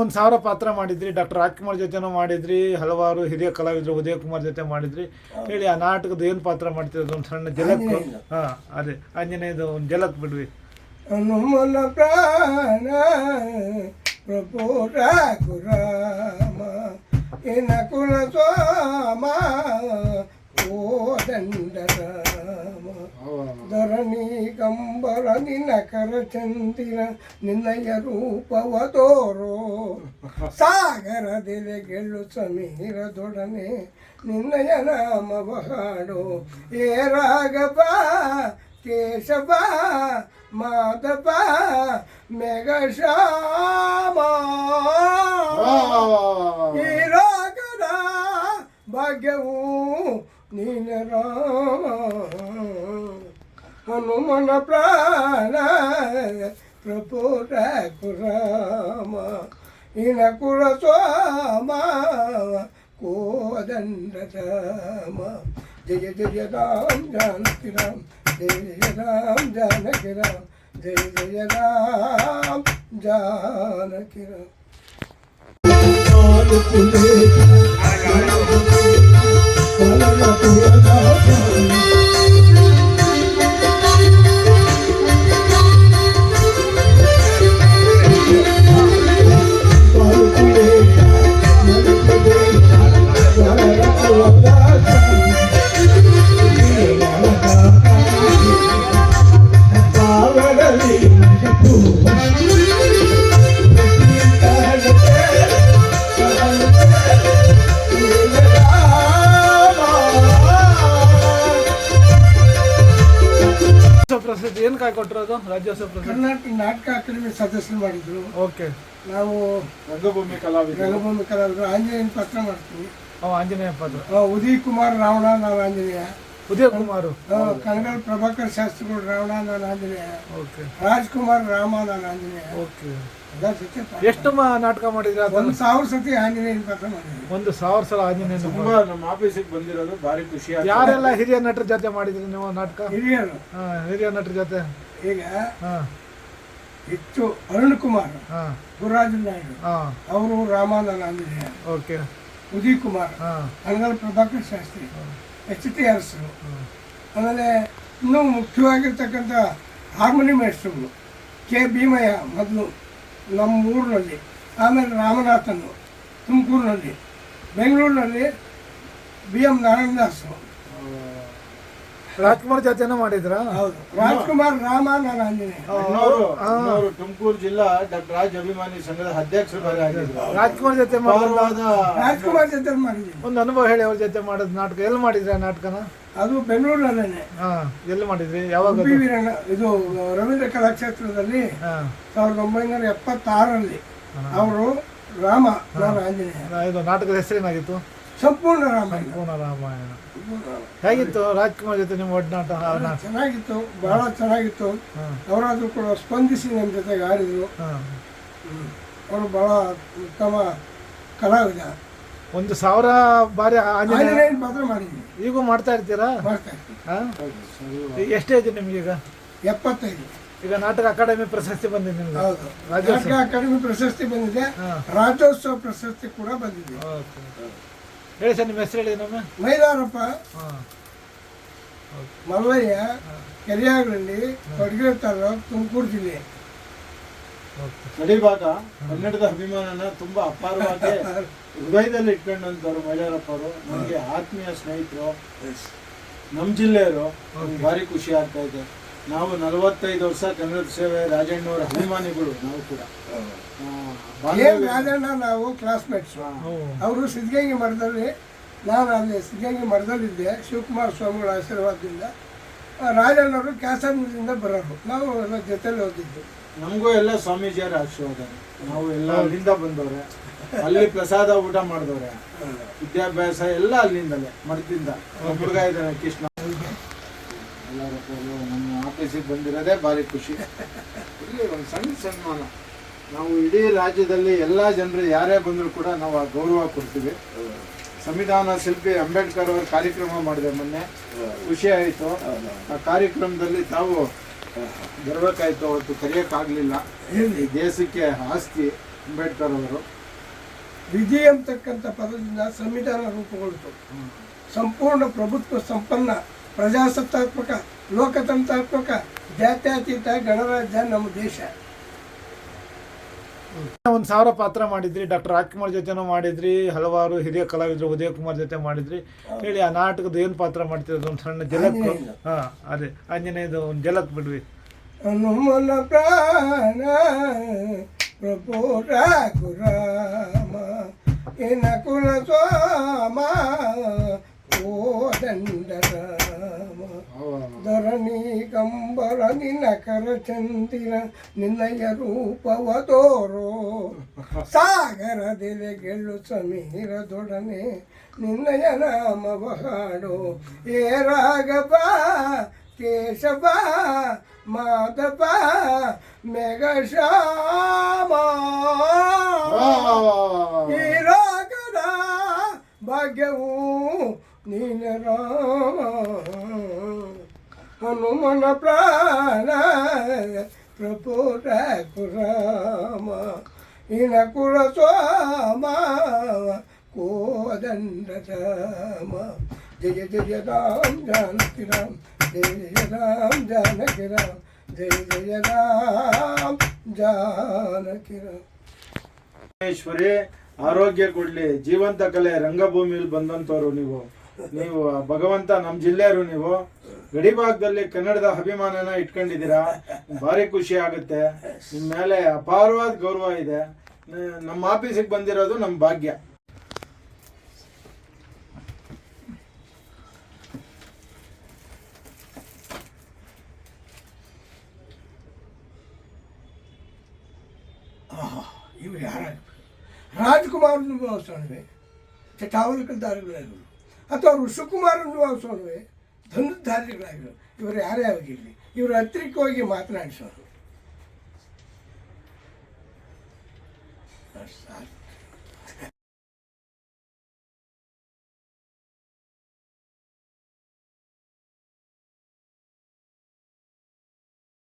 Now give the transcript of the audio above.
ಒಂದು ಸಾವಿರ ಪಾತ್ರ ಮಾಡಿದ್ರಿ ಡಾಕ್ಟರ್ ರಾಜ್ಕುಮಾರ್ ಜೊತೆನೂ ಮಾಡಿದ್ರಿ ಹಲವಾರು ಹಿರಿಯ ಕಲಾವಿದರು ಉದಯ ಕುಮಾರ್ ಜೊತೆ ಮಾಡಿದ್ರಿ. ಹೇಳಿ ಆ ನಾಟಕದ ಏನು ಪಾತ್ರ ಮಾಡ್ತಿರೋದು? ಒಂದು ಸಣ್ಣ ಜಲಕ್. ಹಾ ಅದೇ ಆಂಜನೇಯದ ಒಂದು ಜಲಕ್ ಬಿಡ್ವಿ ಹನುಮನ ಪ್ರಾಣ ಪ್ರಭು ರಾಘುರಾಮ ಇನ ಕುಲ ಸ್ವಾಮ ಓ ದಂಡ ರಾಮ ಧರಣಿ ಕಂಬರ ನಿನ್ನ ಕರ ಚಂದಿರ ನಿನ್ನಯ ರೂಪವ ತೋರೋ ಸಾಗರದಿದೆ ಗೆಲ್ಲು ಸಮೀರದೊಡನೆ ನಿನ್ನಯ ನಾಮವ ಹಾಡು ಏ ರಾಘವ ಕೇಶವ ಮಾಧವ ಮೇಘ ಶ್ಯಾಮ ಈ ರಾಗದ ಭಾಗ್ಯವು ನೀನ ರಾಮ ಹನುಮನ ಪ್ರಾಣ ಪ್ರಭು ರಾಮ ಇನ ಕುಲ ಸ್ವಾಮ ಕೋದಂಡ ರಾಮ ಜಯ ಜಯ ರಾಮ ಜಾನಕಿ ರಾಮ ಜಯ ಜಯ ರಾಮ ಜಾನಕಿ ರಾಮ ಜಯ ಜಯ ರಾಮ ಜಾನಕಿ ಪ್ರಶಸ್ತಿ ಏನು ಕಾಯಿ ಕೊಟ್ಟಿರೋದು ರಾಜ್ಯೋತ್ಸವ ಪ್ರಶಸ್ತಿ ಕರ್ನಾಟಕ ನಾಟಕ ಅಕಾಡೆಮಿ ಸದಸ್ಯರು ಮಾಡಿದ್ರು. ಓಕೆ. ನಾವು ರಂಗಭೂಮಿ ಕಲಾವಿದ ರಂಗಭೂಮಿ ಕಲಾವಿದರು. ಆಂಜನೇಯನ ಪಾತ್ರ ಮಾಡ್ತೀವಿ. ಅವ ಆಂಜನೇಯ ಪಾತ್ರ. ಉದಯ್ ಕುಮಾರ್ ರಾವಣ ನಾವು ಆಂಜನೇಯ. ಉದಯ ಕುಮಾರು ಕನ್ನಡ ಕಣಗಲ್ ಪ್ರಭಾಕರ್ ಶಾಸ್ತ್ರಿಗಳು ರಾವಣಾನಂದ ಆಂಜನೇಯ ಓಕೆ. ರಾಜ್ಕುಮಾರ್ ರಾಮಾನಂದ ಆಂಜನೇಯ. ಓಕೆ. ಎಷ್ಟು ಮ- ನಾಟಕ ಮಾಡಿದ್ರೆ ಒಂದು ಸಾವಿರ ಸತಿ ಆಂಜನೇಯ ಪಾತ್ರ ಒಂದು ಸಾವಿರ ಸಲ ಆಂಜನೇಯ ತುಂಬಾ ನಮ್ಮ ಆಫೀಸಿಗೆ ಬಂದಿರೋದು ಭಾರಿ ಖುಷಿ ಆಯ್ತು ಯಾರೆಲ್ಲ ಹಿರಿಯ ನಟರ ಜೊತೆ ಮಾಡಿದ್ರಿ ನೀವು ನಾಟಕ? ಹಿರಿಯರು. ಹಾ, ಹಿರಿಯ ನಟರ ಜೊತೆ. ಈಗ ಹಾ. ಹೆಚ್ಚು ಅರುಣ್ ಕುಮಾರ್ ಹಾ. ಗುರುರಾಜ ನಾಯ್ಡು ಹಾ. ಅವರು ರಾಮಾನಂದ ಆಂಜನೇಯ ಓಕೆ. ಉದಯ್ ಕುಮಾರ್ ಹಾ. ಕಣಗಲ್ ಪ್ರಭಾಕರ್ ಶಾಸ್ತ್ರಿ ಎಚ್ ಟಿ ಆರ್ಸ್ರು ಆಮೇಲೆ ಇನ್ನೂ ಮುಖ್ಯವಾಗಿರ್ತಕ್ಕಂಥ ಹಾರ್ಮೋನಿ ಮೇಸ್ಟ್ರುಗಳು ಕೆ ಭೀಮಯ್ಯ ಮೊದಲು ನಮ್ಮ ಊರಿನಲ್ಲಿ ಆಮೇಲೆ ರಾಮನಾಥನು ತುಮಕೂರಿನಲ್ಲಿ, ಬೆಂಗಳೂರಿನಲ್ಲಿ ಬಿ ಎಂ ನಾರಾಯಣದಾಸರು ರಾಜ್ಕುಮಾರ್ ಜೊತೆನೂ ಮಾಡಿದ್ರ? ಹೌದು. ರಾಜ್ಕುಮಾರ್ ರಾಮ ನಾನು ಆಂಜನೇಯ ತುಮಕೂರು ಜಿಲ್ಲಾ ಡಾಕ್ಟರ್ ರಾಜ್ ಅಭಿಮಾನಿ ಸಂಘದ ಅಧ್ಯಕ್ಷರು ರಾಜ್ಕುಮಾರ್ ಜೊತೆ ರಾಜ್ಕುಮಾರ್ ಜೊತೆ ಮಾಡಿದ್ವಿ ಒಂದು ಅನುಭವ ಹೇಳಿ ಅವ್ರ ಜೊತೆ ಮಾಡಿದ್ ನಾಟಕ. ಎಲ್ಲಿ ಮಾಡಿದ್ರಿ ಆ ನಾಟಕನ? ಅದು ಬೆಂಗಳೂರಿನಲ್ಲೇನೆ ಹಾ ಎಲ್ಲಿ ಮಾಡಿದ್ರಿ? ಯಾವಾಗ ಇದು ರವೀಂದ್ರ ಕಲಾಕ್ಷೇತ್ರದಲ್ಲಿ ಹಾ. ಸಾವಿರದ ಒಂಬೈನೂರ ಎಪ್ಪತ್ತಾರಲ್ಲಿ ಅವರು ರಾಮ ನಾನು ಆಂಜನೇಯ ನಾ- ಇದು ನಾಟಕದ ಹೆಸರೇನಾಗಿತ್ತು? ಸಂಪೂರ್ಣ ರಾಮಾಯಣ. ಪೂರ್ಣ ರಾಮಾಯಣ. ಹೇಗಿತ್ತು? ರಾಜ್ಕುಮಾರ್ ಜೊತೆ ನಿಮ್ಮ ಒಡನಾಟ ಚೆನ್ನಾಗಿತ್ತು ಬಹಳ ಚೆನ್ನಾಗಿತ್ತು. ಹಾ. ಅವರಾದ್ರೂ ಕೂಡ ಸ್ಪಂದಿಸಿ ನಮ್ಮ ಜೊತೆಗೆ ಆಡಿದ್ರು ಹಾ. ಅವರು ಬಹಳ ಉತ್ತಮ ಕಲಾವಿದ. ಒಂದು ಸಾವಿರ ಬಾರಿ ಆಂಜನೇಯ ಆಂಜನೇಯನ ಪಾತ್ರ ಮಾಡಿದ್ವಿ. ಈಗ ಮಾಡ್ತಾ ಇರ್ತೀರಾ? ಮಾಡ್ತಾ ಹಾ. ಎಷ್ಟೇ ಇದೆ ಈಗ? ಎಪ್ಪತ್ತೈದು. ಈಗ ನಾಟಕ ಅಕಾಡೆಮಿ ಪ್ರಶಸ್ತಿ ಬಂದಿದೆ ನಿಮ್ಗೆ. ಹೌದು. ರಾಜ್ಯೋತ್ಸವ. ನಾಟಕ ಅಕಾಡೆಮಿ ಪ್ರಶಸ್ತಿ ಬಂದಿದೆ. ಹಾ. ರಾಜ್ಯೋತ್ಸವ ಪ್ರಶಸ್ತಿ ಕೂಡ ಬಂದಿದೆ. ಓಕೆ. ಹೇಳಿ ಸರ್ ನಿಮ್ಮ ಹೆಸರು ಹೇಳಿ ನಮ್ಮ. ಮೈಲಾರಪ್ಪ. ಮಲ್ಲಯ್ಯ ಕೆರೆಯಾಗಲಲ್ಲಿ ಕೊಡಗಿರಿ ತಾಲೂಕು ತುಮಕೂರು ಜಿಲ್ಲೆ. ಕಡಿಭಾಗ ನಡಿಭಾಗ ಕನ್ನಡದ ಅಭಿಮಾನನ ತುಂಬಾ ಅಪಾರವಾಗಿ ಹೃದಯದಲ್ಲಿ ಇಟ್ಕೊಂಡಂತವ್ರು ಮೈಲಾರಪ್ಪ ಅವರು ನಮಗೆ ಆತ್ಮೀಯ ಸ್ನೇಹಿತರು ನಮ್ಮ ಜಿಲ್ಲೆಯವರು ಭಾರಿ ಖುಷಿ ಆಗ್ತಾ ಇದೆ. ನಾವು ನಲವತ್ತೈದು ವರ್ಷ ಕನ್ನಡ ಸೇವೆ ರಾಜಣ್ಣವರ ಅಭಿಮಾನಿಗಳು ನಾವು ಕೂಡ. ರಾಜಣ್ಣ ನಾವು ಕ್ಲಾಸ್ಮೇಟ್ಸ್ ಅವರು ಸಿದ್ಧಗಂಗೆ ಮಠದಲ್ಲಿ ನಾನು ಅಲ್ಲಿ ಸಿದ್ಧಗಂಗೆ ಮಠದಲ್ಲಿದ್ದೆ ಶಿವಕುಮಾರ್ ಸ್ವಾಮಿಗಳ ಆಶೀರ್ವಾದದಿಂದ. ಆ, ರಾಜಣ್ಣವರು ಕ್ಯಾಸಂಗದಿಂದ ಬರೋರು. ನಾವು ಎಲ್ಲ ಜೊತೆಲಿ ಓದಿದ್ದು ನಮಗೂ ಎಲ್ಲ ಸ್ವಾಮೀಜಿಯವರ ಆಶೀರ್ವಾದ. ನಾವು ಎಲ್ಲ ಅಲ್ಲಿಂದ ಬಂದವ್ರೆ. ಅಲ್ಲಿ ಪ್ರಸಾದ ಊಟ ಮಾಡಿದವ್ರೆ. ವಿದ್ಯಾಭ್ಯಾಸ ಎಲ್ಲ ಅಲ್ಲಿಂದಲೇ ಮಠದಿಂದ. ಹುಡುಗ ಇದ್ದಾನೆ ಕೃಷ್ಣ. ಎಲ್ಲರೂ ಎಲ್ಲ ನಮ್ಮ ಆಫೀಸಿಗೆ ಬಂದಿರೋದೇ ಭಾರಿ ಖುಷಿ. ಇಲ್ಲಿ ಒಂದು ಸಣ್ಣ ಸನ್ಮಾನ. ನಾವು ಇಡೀ ರಾಜ್ಯದಲ್ಲಿ ಎಲ್ಲ ಜನರು ಯಾರೇ ಬಂದರೂ ಕೂಡ ನಾವು ಆ ಗೌರವ ಕೊಡ್ತೀವಿ. ಸಂವಿಧಾನ ಶಿಲ್ಪಿ ಅಂಬೇಡ್ಕರ್ ಅವರು ಕಾರ್ಯಕ್ರಮ ಮಾಡಿದೆ ಮೊನ್ನೆ. ಖುಷಿ ಆಯಿತು. ಆ ಕಾರ್ಯಕ್ರಮದಲ್ಲಿ ತಾವು ಬರಬೇಕಾಯ್ತು ಅವತ್ತು ಕರೆಯೋಕ್ಕಾಗಲಿಲ್ಲ ಈ ದೇಶಕ್ಕೆ ಆಸ್ತಿ ಅಂಬೇಡ್ಕರ್ ಅವರು. ವಿಧಿ ಅಂತಕ್ಕಂಥ ಪದದಿಂದ ಸಂವಿಧಾನ ರೂಪುಗೊಳ್ತು. ಸಂಪೂರ್ಣ ಪ್ರಭುತ್ವ ಸಂಪನ್ನ. ಪ್ರಜಾಸತ್ತಾತ್ಮಕ ಲೋಕತಂತ್ರಾತ್ಮಕ ಜಾತ್ಯತೀತ ಗಣರಾಜ್ಯ ನಮ್ಮ ದೇಶ. ಒಂದು ಸಾವಿರ ಪಾತ್ರ ಮಾಡಿದ್ರಿ ಡಾಕ್ಟರ್ ರಾಜ್ಕುಮಾರ್ ಜೊತೆನೂ ಮಾಡಿದ್ರಿ ಹಲವಾರು ಹಿರಿಯ ಕಲಾವಿದರು ಉದಯ ಕುಮಾರ್ ಜೊತೆ ಮಾಡಿದ್ರಿ. ಹೇಳಿ ಆ ನಾಟಕದ ಏನು ಪಾತ್ರ ಮಾಡ್ತಿರೋದು ಒಂದು ಸಣ್ಣ ಜಲಕ್. ಹಾ ಅದೇ ಆಂಜನೇಯದ ಒಂದು ಜಲಕ್ ಬಿಡ್ವಿ ಹನುಮನ ಪ್ರಾಣ ಪ್ರಭು ರಾಘುರಾಮ ಇನ ಕುಲ ಸ್ವಾಮ ಓ ದಂಡರಾಮ ಕಂಬರ ನಿನ್ನ ಕರ ನಿನ್ನಯ ರೂಪವ ತೋರೋ. ಸಾಗರದಿಲೆ ಗೆಲ್ಲು ಸಮೀರದೊಡನೆ ನಿನ್ನಯ ನಾಮವ ಹಾಡು. ಏ ಕೇಶವ, ಮಾಧವ ಮೇಘ ಶಾಮ ಈ ರಾಗದ ಭಾಗ್ಯವು ನೀನ ರಾಮ. ಹನುಮನ ಪ್ರಾಣ ಪ್ರಭು ಕುರಾಮ ಇನ ಕುರ ಸ್ವಾಮ ಕೋದಂಡ ರಾಮ ಜಯ ಜಯ ರಾಮ ಜಾನಕಿ ರಾಮ, ಜಯ ಜಯ ರಾಮ ಜಾನಕಿ ರಾಮ, ಜಯ ಜಯ ರಾಮ ಜಾನಕಿ ರಾಮ. ಈಶ್ವರಿ ಆರೋಗ್ಯ ಕೊಡ್ಲಿ. ಜೀವಂತ ಕಲೆ, ರಂಗಭೂಮಿಲಿ ಬಂದಂತವ್ರು ನೀವು. ನೀವು ಭಗವಂತ, ನಮ್ಮ ಜಿಲ್ಲೆಯರು ನೀವು. ಗಡಿ ಭಾಗದಲ್ಲಿ ಕನ್ನಡದ ಅಭಿಮಾನನ ಇಟ್ಕೊಂಡಿದ್ದೀರಾ? ಭಾರಿ ಖುಷಿ ಆಗುತ್ತೆ. ನಿಮ್ಮ ಮೇಲೆ ಅಪಾರವಾದ ಗೌರವ ಇದೆ. ನಮ್ಮ ಆಫೀಸಿಗೆ ಬಂದಿರೋದು ನಮ್ಮ ಭಾಗ್ಯ. ಇವರು ಯಾರ ರಾಜ್ಕುಮಾರ್ ಭಾವಿಸೋಣವೆ ಚಟಾವಲಕದಾರಿಗಳಾಗಲು ಅಥವಾ ಸುಕುಮಾರ್ ಭಾವಿಸೋಣವೆ ಧನುರ್ಧಾರಿಗಳಾಗಲು ಇವರು ಯಾರೇ ಆಗಿರಲಿ ಇವರು ಹತ್ತಿರಕ್ಕೆ ಮಾತನಾಡಿಸೋರು. ಅಷ್ಟ್ ಸಾಕು.